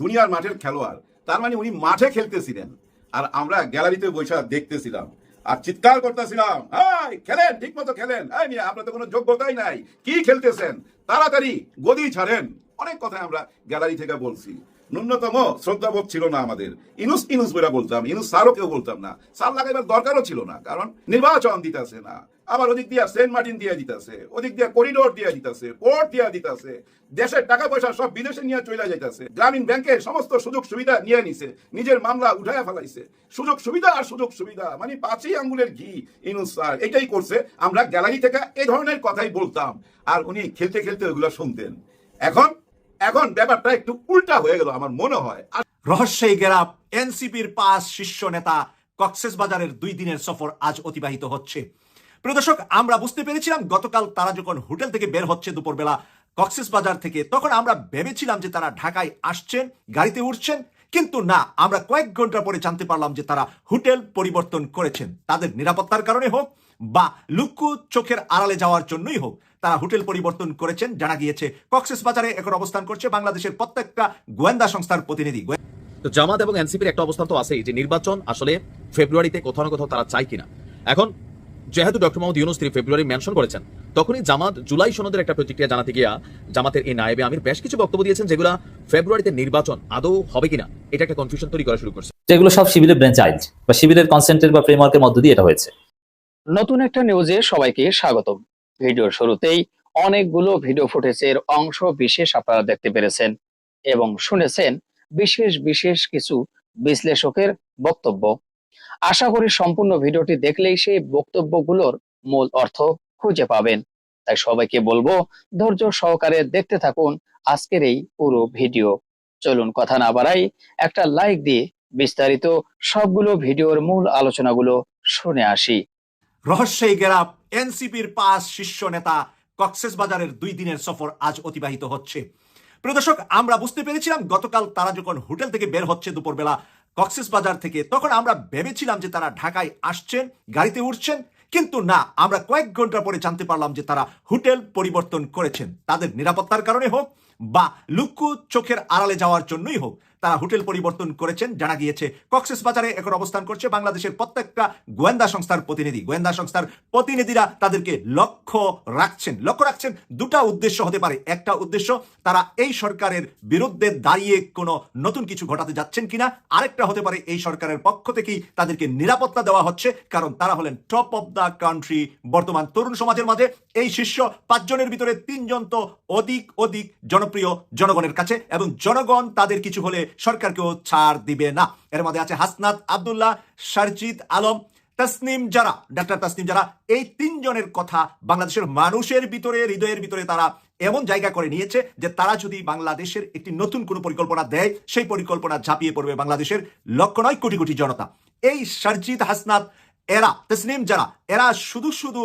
দুনিয়ার মাঠের খেলোয়াড়। তার মানে উনি মাঠে খেলতেছিলেন। আর আমরা গ্যালারিতে বৈশাখ দেখতেছিলাম। আর চিৎকার করতেছিলাম হাই খেলেন ঠিক মতো খেলেন আপনার তো কোনো যোগ্যতাই নাই। কি খেলতেছেন? তাড়াতাড়ি, গদি ছাড়েন। অনেক কথা আমরা গ্যালারি থেকে বলছি। ন্যূনতম শ্রদ্ধাবোধ ছিল না আমাদের। ইনুস ইনুস বলে বলতাম, ইনুস স্যারও কেউ বলতাম না। স্যার লাগাইবার দরকারও ছিল না, কারণ নির্বাচন দিতেছে না। আবার ওদিক দিয়া সেন্ট মার্টিন দিয়ে দিতেছে, ওদিক দিয়া করিডোর দিয়ে দিতেছে, পোর্ট দিয়া দিতেছে, দেশের টাকা পয়সা সব বিদেশে নিয়ে চলে যাইতেছে, গ্রামীণ ব্যাংকের সমস্ত সুযোগ সুবিধা নিয়ে নিছে, নিজের মামলা উঠায় ফেলাইছে। সুযোগ সুবিধা আর সুযোগ সুবিধা মানে পাঁচই আঙ্গুলের ঘি, ইনুস স্যার, এটাই করছে। আমরা গ্যালারি থেকে এই ধরনের কথাই বলতাম, আর উনি খেলতে খেলতে ওগুলো শুনতেন। এখন এখন ব্যাপারটা একটু উল্টা হয়ে গেল আমার মনে হয়। রহস্যই গেরাপ, এনসিপির পাঁচ শীর্ষ নেতা কক্সেস বাজারের দুই দিনের সফর আজ অতিবাহিত হচ্ছে। প্রিয় দর্শক, আমরা বুঝতে পেরেছিলাম গতকাল তারা যখন হোটেল থেকে বের হচ্ছে দুপুরবেলা কক্সেস বাজার থেকে, তখন আমরা ভেবেছিলাম যে তারা ঢাকায় আসছেন, গাড়িতে উঠছেন, কিন্তু না, আমরা কয়েক ঘণ্টা পরে জানতে পারলাম যে তারা হোটেল পরিবর্তন করেছেন। তাদের নিরাপত্তার কারণে হোক বা লুকু চোখের আড়ালে যাওয়ার জন্যই হোক তারা হোটেল পরিবর্তন করেছেন জানা গিয়েছে কক্সেস বাজারে এখন অবস্থান করছে বাংলাদেশের প্রত্যেকটা গোয়েন্দা সংস্থার প্রতিনিধি। তো জামাত এবং এনসিপির একটা অবস্থান তো আছেই যে নির্বাচন আসলে ফেব্রুয়ারিতে কোথাও না কোথাও তারা চায় কিনা। এখন যেহেতু ডক্টর মোহাম্মদ ইউনুস তিনি ফেব্রুয়ারি মেনশন করেছেন তখনই জামাত জুলাই সনদের একটা প্রতিক্রিয়া জানাতে গিয়া জামাতের এই নায়েবে আমির বেশ কিছু বক্তব্য দিয়েছেন যেগুলো ফেব্রুয়ারিতে নির্বাচন আদৌ হবে কিনা এটা একটা কনফিউশন তৈরি করা শুরু করছে। যেগুলো সব শিবিরের ব্রেন চাইল্ড বা শিবিরের কনসেন্টের বা ফ্রেমওয়ার্কের মধ্য দিয়ে এটা হয়েছে। নতুন একটা নিউজে সবাইকে স্বাগতম। ভিডিওর শুরুতেই অনেকগুলো ভিডিও ফুটেজের অংশ বিশেষ আপনারা দেখতে পেরেছেন এবং শুনেছেন বিশেষ বিশেষ কিছু বিশ্লেষকের বক্তব্য। আশা করি সম্পূর্ণ ভিডিওটি দেখলেই সেই বক্তব্যগুলোর মূল অর্থ খুঁজে পাবেন। তাই সবাইকে বলব, ধৈর্য সহকারে দেখতে থাকুন আজকের এই পুরো ভিডিও। চলুন কথা না বাড়াই, একটা লাইক দিয়ে বিস্তারিত সবগুলো ভিডিওর মূল আলোচনাগুলো শুনে আসি। রহস্যই গেরাপ। এনসিপির পাঁচ শীর্ষ নেতা কক্সেস বাজারের দুই দিনের সফর আজ অতিবাহিত হচ্ছে। প্রিয় দর্শক, আমরা বুঝতে পেরেছিলাম গতকাল তারা যখন হোটেল থেকে বের হচ্ছে দুপুরবেলা কক্সেস বাজার থেকে, তখন আমরা ভেবেছিলাম যে তারা ঢাকায় আসছেন, গাড়িতে উঠছেন, কিন্তু না, আমরা কয়েক ঘণ্টা পরে জানতে পারলাম যে তারা হোটেল পরিবর্তন করেছেন। তাদের নিরাপত্তার কারণে হোক বা লুকু চোখের আড়ালে যাওয়ার জন্যই হোক তারা হোটেল পরিবর্তন করেছেন, জানা গিয়েছে কক্সেস বাজারে এখন অবস্থান করছে বাংলাদেশের প্রত্যেকটা গোয়েন্দা সংস্থার প্রতিনিধি। গোয়েন্দা সংস্থার প্রতিনিধিরা তাদেরকে লক্ষ্য রাখছেন। লক্ষ্য রাখছেন দুটা উদ্দেশ্য হতে পারে। একটা উদ্দেশ্য, তারা এই সরকারের বিরুদ্ধে দাঁড়িয়ে কোনো নতুন কিছু ঘটাতে যাচ্ছেন কিনা। আরেকটা হতে পারে, এই সরকারের পক্ষ থেকেই তাদেরকে নিরাপত্তা দেওয়া হচ্ছে, কারণ তারা হলেন টপ অফ দ্য কান্ট্রি বর্তমান তরুণ সমাজের মাঝে। এই শীর্ষ পাঁচজনের ভিতরে তিনজন তো অধিক অধিক জনপ্রিয় জনগণের কাছে, এবং জনগণ তাদের কিছু হলে সরকারকেও ছাড় দিবে না। এর মধ্যে আছে হাসনাত আবদুল্লাহ সারজিদ আলম, তাসনিম যারা ডাক্তার তাসনিম যারা এই তিনজনের কথা বাংলাদেশের মানুষের ভিতরে, হৃদয়ের ভিতরে তারা এমন জায়গা করে নিয়েছে যে তারা যদি বাংলাদেশের একটি নতুন কোনো পরিকল্পনা দেয়, সেই পরিকল্পনা ঝাঁপিয়ে পড়বে বাংলাদেশের লক্ষ নয়, কোটি কোটি জনতা। এই শারজিদ হাসনাত এরা তসনিম যারা, এরা শুধু শুধু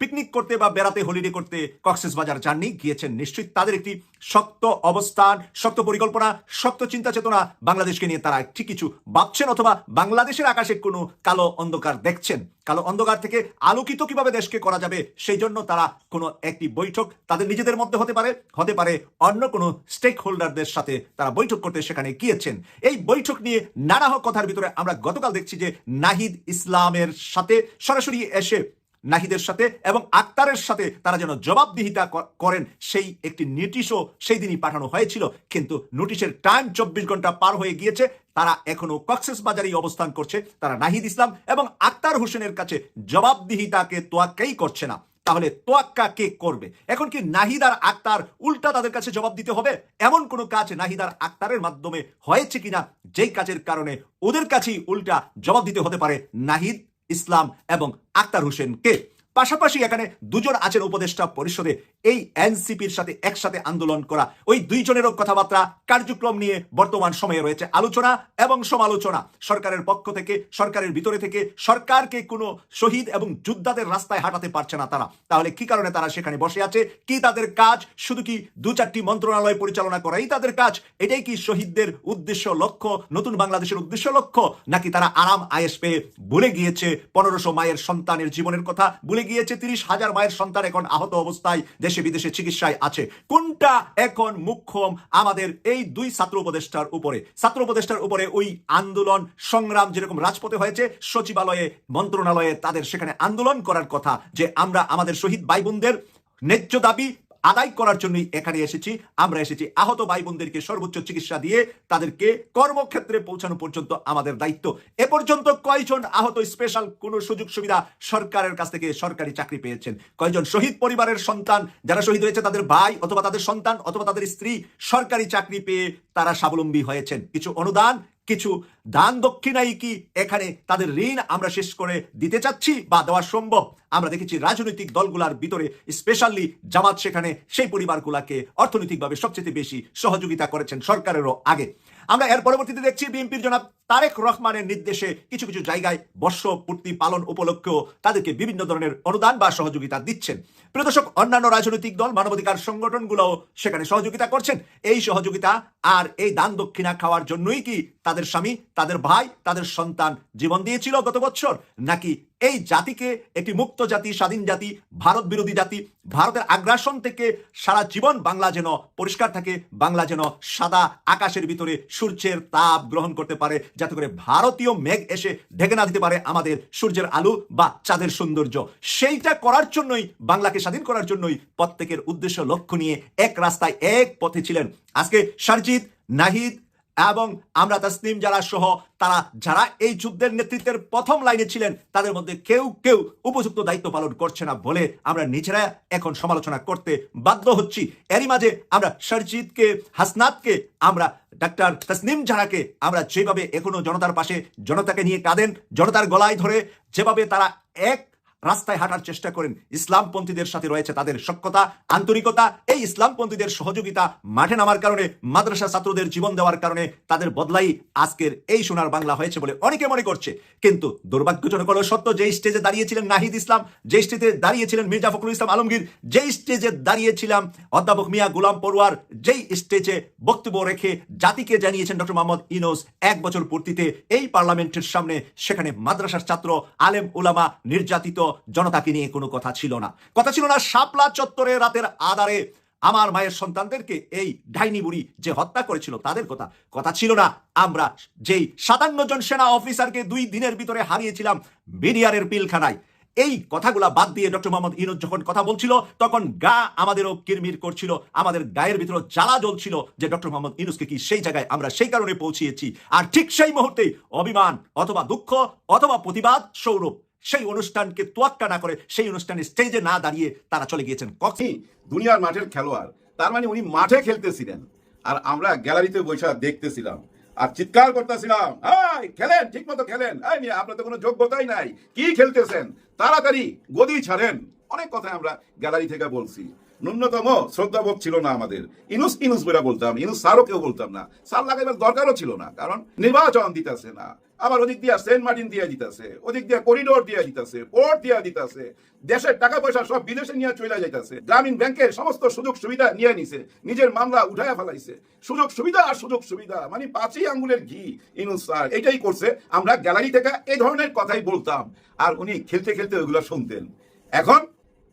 পিকনিক করতে বা বেড়াতে হলিডে করতে কক্সেস বাজার যাননি, গিয়েছেন নিশ্চয়ই তাদের একটি শক্ত অবস্থান, শক্ত পরিকল্পনা, শক্ত চিন্তা চেতনা বাংলাদেশকে নিয়ে তারা ঠিক কিছু ভাবছেন অথবা বাংলাদেশের আকাশে কোনো কালো অন্ধকার দেখছেন। কালো অন্ধকার থেকে আলোকিত কীভাবে দেশকে করা যাবে, সেই জন্য তারা কোনো একটি বৈঠক তাদের নিজেদের মধ্যে হতে পারে হতে পারে অন্য কোনো স্টেক হোল্ডারদের সাথে তারা বৈঠক করতে সেখানে গিয়েছেন। এই বৈঠক নিয়ে নানা কথার ভিতরে আমরা গতকাল দেখছি যে নাহিদ ইসলামের সাথে সরাসরি এসে নাহিদের সাথে এবং আক্তারের সাথে তারা যেন জবাবদিহিতা করেন, সেই একটি নোটিশও সেই দিনই পাঠানো হয়েছিল। কিন্তু নোটিশের টাইম চব্বিশ ঘণ্টা পার হয়ে গিয়েছে। তারা এখনও কক্সেস বাজারেই অবস্থান করছে। তারা নাহিদ ইসলাম এবং আক্তার হোসেনের কাছে জবাবদিহিতাকে তোয়াক্কাই করছে না। তাহলে তোয়াক্কা কে করবে? এখন কি নাহিদ আর আক্তার উল্টা তাদের কাছে জবাব দিতে হবে? এমন কোনো কাজ নাহিদ আর আক্তারের মাধ্যমে হয়েছে কিনা? যেই কাজের কারণে ওদের কাছেই উল্টা জবাব দিতে হতে পারে নাহিদ ইসলাম এবং আক্তার হোসেনকে পাশাপাশি এখানে দুজন আছেন উপদেষ্টা পরিষদে। এই এনসিপির সাথে একসাথে আন্দোলন করা। ওই দুইজনেরও কথাবার্তা, কার্যক্রম নিয়ে বর্তমান সময়ে রয়েছে আলোচনা এবং সমালোচনা। সরকারের পক্ষ থেকে, সরকারের ভিতরে থেকে, সরকারকে কোনো শহীদ এবং যোদ্ধাদের রাস্তায় হাঁটাতে পারছে না তারা। তাহলে কি কারণে তারা সেখানে বসে আছে? কি তাদের কাজ? শুধু কি দু চারটি মন্ত্রণালয় পরিচালনা করাই তাদের কাজ? এটাই কি শহীদদের উদ্দেশ্য লক্ষ্য? নতুন বাংলাদেশের উদ্দেশ্য লক্ষ্য? নাকি তারা আরাম আয়েস পেয়ে ভুলে গিয়েছে পনেরোশো মায়ের সন্তানের জীবনের কথা? ভুলে গিয়েছে তিরিশ হাজার মায়ের সন্তান এখন আহত অবস্থায়, দেশে বিদেশে চিকিৎসায় আছে। কোনটা এখন মুখ্যম আমাদের এই দুই ছাত্র উপদেষ্টার উপরে? ছাত্র উপদেষ্টার উপরে ওই আন্দোলন, সংগ্রাম যেরকম রাজপথে হয়েছে, সচিবালয়ে, মন্ত্রণালয়ে তাদের সেখানে আন্দোলন করার কথা যে আমরা আমাদের শহীদ ভাই বোনদের ন্যায্য দাবি আদায় করার জন্যই এখানে এসেছি। আমরা এসেছি আহত ভাই বোনদেরকে সর্বোচ্চ চিকিৎসা দিয়ে তাদেরকে কর্মক্ষেত্রে পৌঁছানো পর্যন্ত আমাদের দায়িত্ব। এ পর্যন্ত কয়জন আহত স্পেশাল কোন সুযোগ সুবিধা সরকারের কাছ থেকে সরকারি চাকরি পেয়েছেন? কয়জন শহীদ পরিবারের সন্তান যারা শহীদ হয়েছে তাদের ভাই অথবা তাদের সন্তান অথবা তাদের স্ত্রী সরকারি চাকরি পেয়ে তারা স্বাবলম্বী হয়েছেন। কিছু অনুদান কিছু দান দক্ষিণাই কি এখানে তাদের ঋণ আমরা শেষ করে দিতে চাচ্ছি বা দেওয়া সম্ভব? আমরা দেখেছি রাজনৈতিক দলগুলার ভিতরে স্পেশালি জামাত সেখানে সেই পরিবারগুলাকে অর্থনৈতিকভাবে সবচেয়ে বেশি সহযোগিতা করেছেন সরকারেরও আগে। আমরা এর পরবর্তীতে দেখছি বিএনপির জনাব তারেক রহমানের নির্দেশে কিছু কিছু জায়গায় বর্ষ পূর্তি পালন উপলক্ষেও তাদেরকে বিভিন্ন ধরনের অনুদান বা সহযোগিতা দিচ্ছেন। প্রিয় দর্শক, অন্যান্য রাজনৈতিক দল, মানবাধিকার সংগঠনগুলোও সেখানে সহযোগিতা করছেন। এই সহযোগিতা আর এই দান দক্ষিণা খাওয়ার জন্যই কি তাদের স্বামী, তাদের ভাই, তাদের সন্তান জীবন দিয়েছিল গত বছর? নাকি এই জাতিকে একটি মুক্ত জাতি, স্বাধীন জাতি, ভারত বিরোধী জাতি, ভারতের আগ্রাসন থেকে সারা জীবন বাংলা যেন পরিষ্কার থাকে, বাংলা যেন সাদা আকাশের ভিতরে সূর্যের তাপ গ্রহণ করতে পারে যাতে করে ভারতীয় মেঘ এসে ঢেকে না দিতে পারে আমাদের সূর্যের আলো বা চাঁদের সৌন্দর্য। সেইটা করার জন্যই, বাংলাকে স্বাধীন করার জন্যই প্রত্যেকের উদ্দেশ্য, লক্ষ্য নিয়ে এক রাস্তায় এক পথে ছিলেন। আজকে সারজিৎ, নাহিদ এবং আমরা তাসনিম যারা সহ তারা যারা এই যুদ্ধের নেতৃত্বের প্রথম লাইনে ছিলেন, তাদের মধ্যে কেউ কেউ উপযুক্ত দায়িত্ব পালন করছে না বলে আমরা নিজেরা এখন সমালোচনা করতে বাধ্য হচ্ছি। এরই মাঝে আমরা সরজিৎকে, হাসনাতকে, আমরা ডাক্তার তাসনিম জারাকে আমরা যেভাবে এখনও জনতার পাশে জনতাকে নিয়ে কাঁদেন, জনতার গলায় ধরে যেভাবে তারা এক রাস্তায় হাঁটার চেষ্টা করেন। ইসলামপন্থীদের সাথে রয়েছে তাদের সক্ষতা আন্তরিকতা। এই ইসলামপন্থীদের সহযোগিতা মাঠে নামার কারণে মাদ্রাসা ছাত্রদের জীবন দেওয়ার কারণে তাদের বদলাই আজকের এই সোনার বাংলা হয়েছে বলে অনেকে মনে করছে। কিন্তু দুর্ভাগ্যজনক হলো সত্য যে স্টেজে দাঁড়িয়েছিলেন নাহিদ ইসলাম যে স্টেজে দাঁড়িয়েছিলেন মির্জা ফখরুল ইসলাম আলমগীর, যেই স্টেজে দাঁড়িয়েছিলাম অধ্যাপক মিয়া গোলাম পড়ুয়ার, যেই স্টেজে বক্তব্য রেখে জাতিকে জানিয়েছেন ডক্টর মোহাম্মদ ইনোস এক বছর পূর্তিতে, এই পার্লামেন্টের সামনে সেখানে মাদ্রাসার ছাত্র, আলেম ওলামা নির্যাতিত জনতাকে নিয়ে কোনো কথা ছিল না। কথা ছিল না, শাপলা চত্বরে রাতের আধারে আমার মায়ের সন্তানদেরকে এই ডাইনি বুড়ি যে হত্যা করেছিল তাদের কথা। কথা ছিল না, আমরা যেই সাতান্ন জন সেনা অফিসারকে দুই দিনের ভিতরে হারিয়েছিলাম বিডিআরের পিলখানায়। এই কথাগুলা বাদ দিয়ে ডক্টর মোহাম্মদ ইনুজ যখন কথা বলছিল, তখন গা আমাদেরও কিরমির করছিল, আমাদের গায়ের ভিতরে জ্বালা জ্বলছিল যে ডক্টর মোহাম্মদ ইনুসকে কি সেই জায়গায় আমরা সেই কারণে পৌঁছিয়েছি। আর ঠিক সেই মুহূর্তে অভিমান অথবা দুঃখ অথবা প্রতিবাদ সৌরভ সেই অনুষ্ঠানকে তোয়াক্কা না করে সেই অনুষ্ঠানে স্টেজে না দাঁড়িয়ে তারা চলে গিয়েছেন। তিনি দুনিয়ার মাঠের খেলোয়াড়। তার মানে উনি মাঠে খেলতেছিলেন। আর আমরা গ্যালারিতে বসে দেখতেছিলাম। আর চিৎকার করতেছিলাম হাই খেলেন ঠিক মতো খেলেন। এই মিয়া, আপনার তো কোনো যোগ্যতাই নাই। কি খেলতেছেন? তাড়াতাড়ি গদি ছাড়েন। অনেক কথা আমরা গ্যালারি থেকে বলছি। ন্যূনতম শ্রদ্ধাবোধ ছিল না আমাদের। ইনুস ইনুস বলে বলতাম, ইনুস স্যারও কেউ বলতাম না। স্যার লাগাইবার দরকারও ছিল না, কারণ নির্বাচন দিতেছে না। আবার ওদিক দিয়া সেন্ট মার্টিন দিয়ে দিতেছে, ওদিক দিয়া করিডোর দিয়ে দিতেছে, পোর্ট দিয়ে দিতেছে, দেশের টাকা পয়সা সব বিদেশে নিয়ে চলে যাইতেছে, গ্রামীণ ব্যাংকের সমস্ত সুযোগ সুবিধা নিয়ে নিছে, নিজের মামলা উঠাইয়া ফেলাইছে। সুযোগ সুবিধা আর সুযোগ সুবিধা মানে পাঁচই আঙ্গুলের ঘি, ইনুস স্যার এটাই করছে। আমরা গ্যালারি থেকে এই ধরনের কথাই বলতাম, আর উনি খেলতে খেলতে ওইগুলো শুনতেন। এখন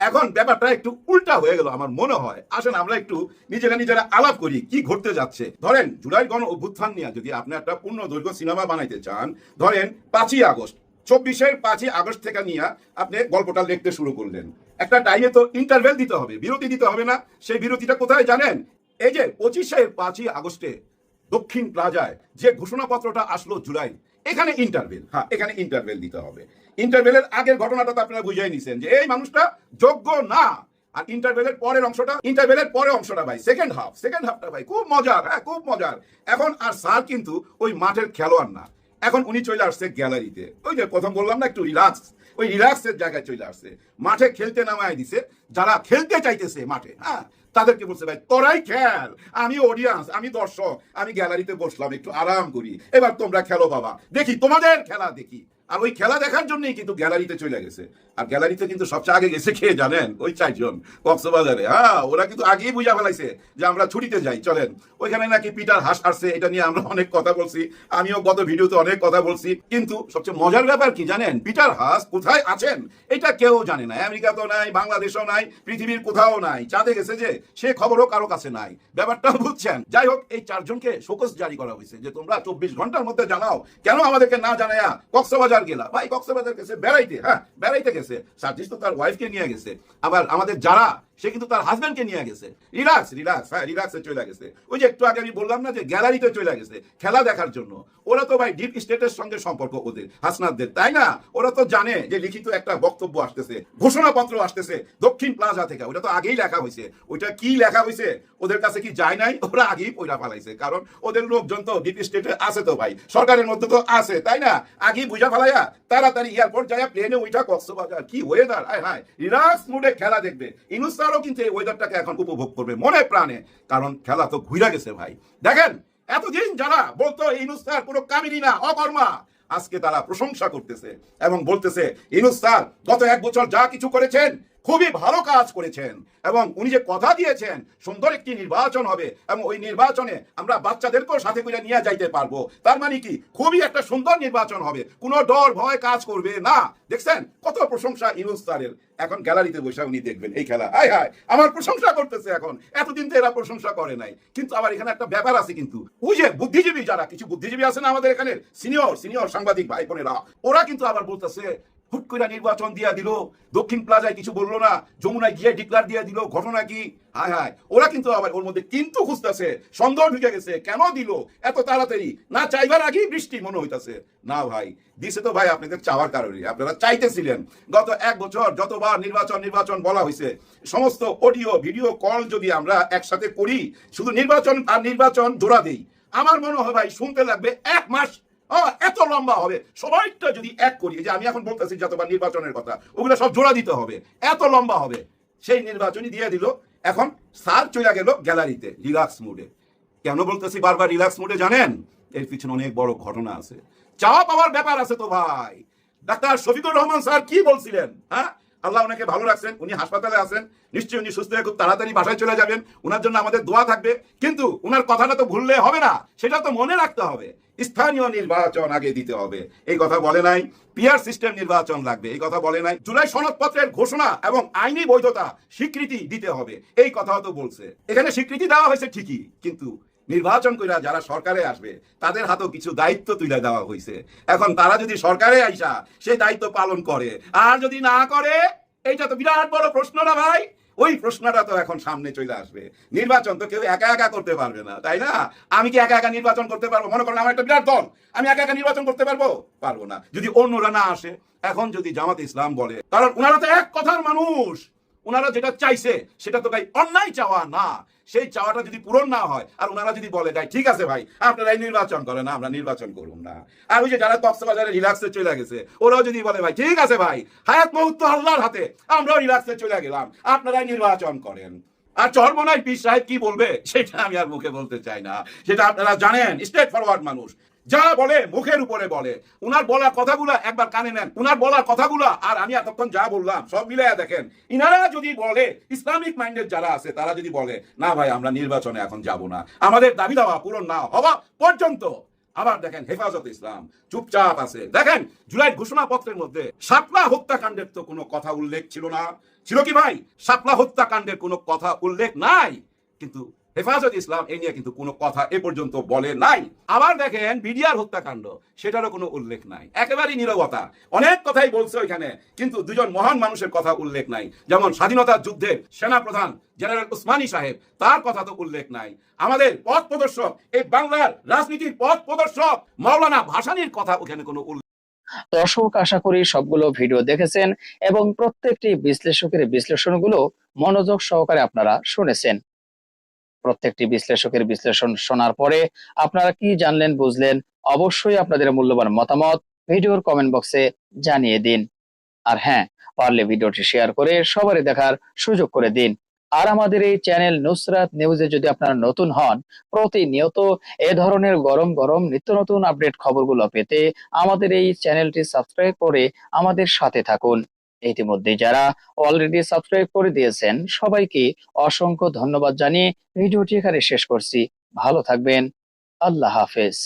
এখন ব্যাপারটা একটু উল্টা হয়ে গেল আমার মনে হয়। আসেন, আমরা একটু নিজেরা নিজেরা আলাপ করি, কি ঘটতে যাচ্ছে। ধরেন, জুলাই গণ অভ্যুত্থান নিয়ে যদি আপনি একটা পূর্ণ দৈর্ঘ্য সিনেমা বানাইতে চান, ধরেন, পাঁচই আগস্ট, চব্বিশের পাঁচই আগস্ট থেকে নিয়ে আপনি গল্পটা লিখতে শুরু করলেন। একটা টাইমে তো ইন্টারভেল দিতে হবে, বিরতি দিতে হবে না। সেই বিরতিটা কোথায় জানেন? এই যে পঁচিশে পাঁচই আগস্টে দক্ষিণ প্লাজায় যে ঘোষণাপত্রটা আসলো জুলাই, এখানে ইন্টারভেল হ্যাঁ এখানে ইন্টারভেল দিতে হবে। ইন্টারভেলের আগের ঘটনাটা তো আপনারা বুঝিয়ে নিছেন যে এই মানুষটা যোগ্য না। আর ইন্টারভেলের পরের অংশটা ইন্টারভেলের পরের অংশটা ভাই সেকেন্ড হাফ সেকেন্ড হাফটা ভাই, খুব মজার হ্যাঁ খুব মজার। এখন আর স্যার কিন্তু ওই মাঠের খেলোয়াড় না। এখন উনি চলে আসছে গ্যালারিতে। ওই যে প্রথম বললাম না, একটু রিল্যাক্স। ওই রিল্যাক্সের জায়গায় চলে আসছে। মাঠে খেলতে নামায় দিছে। যারা খেলতে চাইতেছে মাঠে হ্যাঁ তাদেরকে বলছে ভাই? তোরাই খেল। আমি অডিয়েন্স আমি দর্শক। আমি গ্যালারিতে বসলাম, একটু আরাম করি। এবার তোমরা খেলো বাবা। দেখি তোমাদের খেলা দেখি। আর ওই খেলা দেখার জন্যই কিন্তু গ্যালারিতে চলে গেছে। আর গ্যালারিতে কিন্তু সবচেয়ে আগে গেছে খেয়ে জানেন? ওই চারজন, কক্সবাজারে। হ্যাঁ ওরা কিন্তু আগেই বুঝা ফেলাইছে যে আমরা ছুটিতে যাই, চলেন। ওইখানে নাকি পিটার হাস আসছে, এটা নিয়ে আমরা অনেক কথা বলছি। আমিও গত ভিডিওতে অনেক কথা বলছি। কিন্তু সবচেয়ে মজার ব্যাপার কি জানেন? পিটার হাস কোথায় আছেন? এটা কেউ জানে না। আমেরিকা আমেরিকাতেও নাই, বাংলাদেশেও নাই, পৃথিবীর কোথাও নাই। চাঁদে গেছে যে, সে খবরও কারও কাছে নাই। ব্যাপারটা বুঝছেন? যাই হোক, এই চারজনকে শোকস জারি করা হয়েছে যে, তোমরা চব্বিশ ঘণ্টার মধ্যে জানাও। কেন আমাদেরকে না জানায়া কক্সবাজার গেলা ভাই, কক্সবাজার গেছে, বেড়াইতে হ্যাঁ বেড়াইতে গেছে। সার্জিস তো তার ওয়াইফকে নিয়ে গেছে। আবার আমাদের যারা সে কিন্তু তার হাজবেন্ডকে নিয়ে গেছে। রিল্যাক্স রিল্যাক্স হ্যাঁ রিল্যাক্সে চলে গেছে। ওই যে একটু আগে আমি বললাম না যে গ্যালারিতে চলে গেছে, খেলা দেখার জন্য। ওরা তো ভাই ডিপ স্টেটের সঙ্গে সম্পর্ক ওদের হাসনাদদের তাই না? ওরা তো জানে যে লিখিত একটা বক্তব্য আসতেছে, ঘোষণাপত্র আসতেছে দক্ষিণ প্লাজা থেকে। ওটা তো আগেই লেখা হয়েছে। ওইটা কি লেখা হয়েছে? ওদের কাছে কি যায় নাই? ওরা আগেই পয়লা ফালাইছে। কারণ ওদের লোকজন তো ডিপ স্টেটে আছে তো ভাই, সরকারের মধ্যে তো আছে, তাই না? আগেই বুঝা ফেলাইয়া তাড়াতাড়ি এয়ারপোর্ট যায় প্লেনে ওইটা কক্সবাজার। কি ওয়েদার আয় হায়। রিল্যাক্স মুডে খেলা দেখবে। ইনুস স্যারও কিন্তু এই ওয়েদারটাকে এখন উপভোগ করবে মনে প্রাণে। কারণ খেলা তো ঘুরে গেছে ভাই। দেখেন, এতদিন যারা বলতো, ইনুস স্যার, কোনো কামিনী না, অকর্মা। আজকে তারা প্রশংসা করতেছে এবং বলতেছে ইনুস্তার গত এক বছর যা কিছু করেছেন খুবই ভালো কাজ করেছেন এবং উনি যে কথা দিয়েছেন, সুন্দর একটি নির্বাচন হবে এবং ওই নির্বাচনে আমরা বাচ্চাদেরকেও সাথে করে নিয়ে যাইতে পারব। তার মানে কি? খুবই একটা সুন্দর নির্বাচন হবে। কোনো ডর, ভয় কাজ করবে না। দেখছেন? কত প্রশংসা স্যারের। এখন গ্যালারিতে বসে উনি দেখবেন এই খেলা। হায় হায়! আমার প্রশংসা করতেছে এখন। এতদিন তো এরা প্রশংসা করে নাই। কিন্তু আবার এখানে একটা ব্যাপার আছে কিন্তু। ওই যে বুদ্ধিজীবী যারা, কিছু বুদ্ধিজীবী আছে না আমাদের এখানে? সিনিয়র সিনিয়র সাংবাদিক ভাই বোনেরা ওরা কিন্তু আবার বলতেছে হুট করে নির্বাচন দিয়া দিল। দক্ষিণ প্লাজায় কিছু বলল না, যমুনায় গিয়ে ডিক্লার দিয়ে দিল, ঘটনা কি? হায় হায়, ওরা কিন্তু আবার ওর মধ্যে কিন্তু খুঁজতেছে, সন্দেহ ঢুকে গেছে, কেন দিল? এত তাড়াতাড়ি। না চাইবার আগেই বৃষ্টি মনে হইতাছে। না ভাই, দিছে তো ভাই আপনাদের চাওয়ার কারণে আপনারা চাইতেছিলেন। গত এক বছর যতবার নির্বাচন নির্বাচন বলা হয়েছে সমস্ত অডিও, ভিডিও, কল যদি আমরা একসাথে করি, শুধু নির্বাচন আর নির্বাচন দৌড়া দেই। আমার মনে হয় ভাই, শুনতে লাগবে এক মাস এত লম্বা হবে। সবাইটা যদি এক করি যে আমি এখন বলতেছি যতবার নির্বাচনের কথা, ওগুলো সব জোড়া দিতে হবে। এত লম্বা হবে। সেই নির্বাচনই দিয়ে দিল। এখন স্যার চলে গেল গ্যালারিতে, রিল্যাক্স মুডে। কেন বলতেছি বারবার রিল্যাক্স মুডে জানেন? এর পিছনে অনেক বড় ঘটনা আছে। চাওয়া পাওয়ার ব্যাপার আছে তো ভাই। ডাক্তার শফিকুর রহমান স্যার কি বলছিলেন হ্যাঁ? আল্লাহ ওনাকে ভালো রাখছেন, উনি হাসপাতালে আছেন, নিশ্চয়ই উনি সুস্থ হয়ে খুব তাড়াতাড়ি বাসায় চলে যাবেন ওনার জন্য আমাদের দোয়া থাকবে। কিন্তু ওনার কথাটা তো ভুললে হবে না, সেটা তো মনে রাখতে হবে। স্থানীয় নির্বাচন আগে দিতে হবে। এই কথা বলে নাই পিয়ার সিস্টেম নির্বাচন লাগবে। এই কথা বলে নাই, জুলাই সনদপত্রের ঘোষণা এবং আইনি বৈধতা স্বীকৃতি দিতে হবে। এই কথাও তো বলছে। এখানে স্বীকৃতি দেওয়া হয়েছে ঠিকই, কিন্তু নির্বাচন কইরা যারা সরকারে আসবে, তাদের হাতেও কিছু দায়িত্ব তুলে দেওয়া হয়েছে এখন তারা যদি সরকারে আইসা সেই দায়িত্ব পালন করে। আর যদি না করে, এইটা তো বিরাট বড় প্রশ্ন না ভাই? ওই প্রশ্নটা তো এখন সামনে চলে আসবে। নির্বাচন তো কেউ একা একা করতে পারবে না, তাই না? আমি কি একা একা নির্বাচন করতে পারব? মনে করেন আমার একটা বিরাট দল। আমি একা একা নির্বাচন করতে পারব? পারব না। যদি অন্যরা না আসে, এখন যদি জামাত ইসলাম বলে, কারণ ওনারা তো এক কথার মানুষ। ওনারা যেটা চাইছে, সেটা তো ভাই অন্যায় চাওয়া না। সেই চাওয়াটা যদি পূরণ না হয়, আর ওনারা যদি বলে দেয় ঠিক আছে ভাই আপনারাই নির্বাচন করেন আমরা নির্বাচন করুন না। আর ওই যে যারা কক্সবাজারে রিল্যাক্সে চলে গেছে, ওরাও যদি বলে, ভাই, ঠিক আছে ভাই, হায়াত মুহূর্ত আল্লাহর হাতে, আমরাও রিল্যাক্সে চলে গেলাম আপনারাই নির্বাচন করেন। আর চরমনাই পীর সাহেব কি বলবে, সেটা আমি আর মুখে বলতে চাই না। সেটা আপনারা জানেন, স্ট্রেট ফরওয়ার্ড মানুষ। যা বলে, মুখের উপরে বলে। উনার বলা কথাগুলা একবার কানে নেন। উনার বলা কথাগুলা, আর আমি এতক্ষণ যা বললাম, সব মিলে দেখেন। ইনারা যদি বলে, ইসলামিক মাইন্ডের যারা আছে, তারা যদি বলে, না ভাই, আমরা নির্বাচনে এখন যাব না। আমাদের দাবি দাওয়া পূরণ না হওয়া পর্যন্ত। আবার দেখেন, হেফাজত ইসলাম, চুপচাপ আছে। দেখেন, জুলাই ঘোষণাপত্রের মধ্যে সাপলা হত্যাকাণ্ডের তো কোনো কথা উল্লেখ ছিল না। ছিল কি ভাই? সাপলা হত্যাকাণ্ডের কোনো কথা উল্লেখ নাই। কিন্তু হেফাজত ইসলাম এ নিয়ে কিন্তু কোনো কথা এ পর্যন্ত বলে নাই। আবার দেখেন বিডিআর হত্যাকাণ্ড, সেটারও কোনো উল্লেখ নাই। একেবারেই নীরবতা। অনেক কথাই বলছে ওইখানে, কিন্তু দুজন মহান মানুষের কথা উল্লেখ নাই। যেমন স্বাধীনতা যুদ্ধের সেনা প্রধান জেনারেল উসমানী সাহেব, তার কথা তো উল্লেখ নাই। আমাদের পথ প্রদর্শক, এই বাংলার রাজনীতির পথ প্রদর্শক, মাওলানা ভাসানির কথা ওখানে কোনো উল্লেখ দর্শক, আশা করি সবগুলো ভিডিও দেখেছেন এবং প্রত্যেকটি বিশ্লেষকের বিশ্লেষণগুলো মনোযোগ সহকারে আপনারা শুনেছেন। প্রত্যেকটি বিশ্লেষকের বিশ্লেষণ শোনার পরে আপনারা কি জানলেন, বুঝলেন, অবশ্যই আপনাদের মূল্যবান মতামত ভিডিওর কমেন্ট বক্সে জানিয়ে দিন। আর হ্যাঁ পারলে ভিডিওটি শেয়ার করে সবারই দেখার সুযোগ করে দিন। আর আমাদের এই চ্যানেল নুসরাত নিউজে যদি আপনারা নতুন হন, প্রতিনিয়ত এ ধরনের গরম গরম নিত্য নতুন আপডেট খবরগুলো পেতে আমাদের এই চ্যানেলটি সাবস্ক্রাইব করে আমাদের সাথে থাকুন। ইতিমধ্যে যারা অলরেডি সাবস্ক্রাইব করে দিয়েছেন, সবাইকে অসংখ্য ধন্যবাদ জানিয়ে ভিডিওটি এখানে শেষ করছি। ভালো থাকবেন। আল্লাহ হাফেজ।